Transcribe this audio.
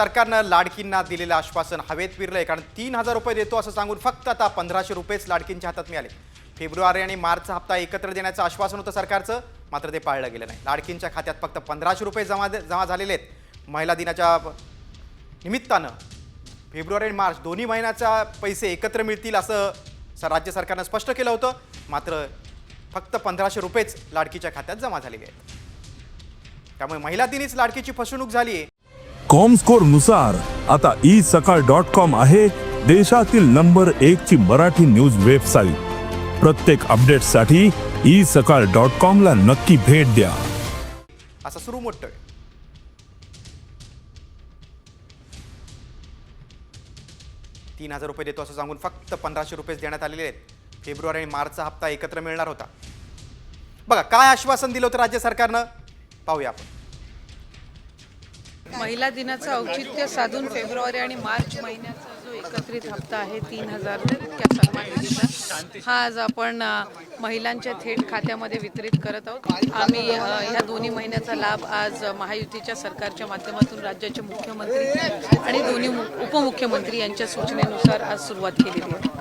सरकारनं लाडकींना दिलेलं आश्वासन हवेत फिरलंय कारण तीन हजार रुपये देतो असं सांगून फक्त आता पंधराशे रुपयेच लाडकींच्या हातात मिळाले. फेब्रुवारी आणि मार्चचा हप्ता एकत्र देण्याचं आश्वासन होतं सरकारचं मात्र ते पाळलं गेलं नाही. लाडकींच्या खात्यात फक्त पंधराशे रुपये जमा जमा झालेले आहेत. महिला दिनाच्या निमित्तानं फेब्रुवारी आणि मार्च दोन्ही महिन्याचा पैसे एकत्र मिळतील असं स राज्य सरकारनं स्पष्ट केलं होतं. मात्र फक्त पंधराशे रुपयेच लाडकीच्या खात्यात जमा झालेले आहेत. त्यामुळे महिला दिनीच लाडकीची फसवणूक झाली आहे कॉमस्कोरनुसार आता ई सकाळ डॉट कॉम आहे देशातील नंबर एक ची मराठी न्यूज वेबसाईट प्रत्येक अपडेटसाठी ई सकाळ डॉट कॉम ला नक्की भेट द्या. असं सुरू मोठं. तीन हजार रुपये देतो असं सांगून फक्त पंधराशे रुपयेच देण्यात आलेले आहेत. फेब्रुवारी आणि मार्चचा हप्ता एकत्र मिळणार होता. बघा काय आश्वासन दिलं होतं राज्य सरकारनं? पाहूया आपण. महिला दिनाचं औचित्य साधून फेब्रुवारी आणि मार्च महिन्याचा जो एकत्रित हप्ता आहे तीन हजार त्या सन्मान निधीचा हा आज आपण महिलांच्या थेट खात्यामध्ये वितरित करत आहोत. आम्ही ह्या दोन्ही महिन्याचा लाभ आज महायुतीच्या सरकारच्या माध्यमातून राज्याचे मुख्यमंत्री आणि दोन्ही उपमुख्यमंत्री यांच्या सूचनेनुसार आज सुरुवात केलेली आहे.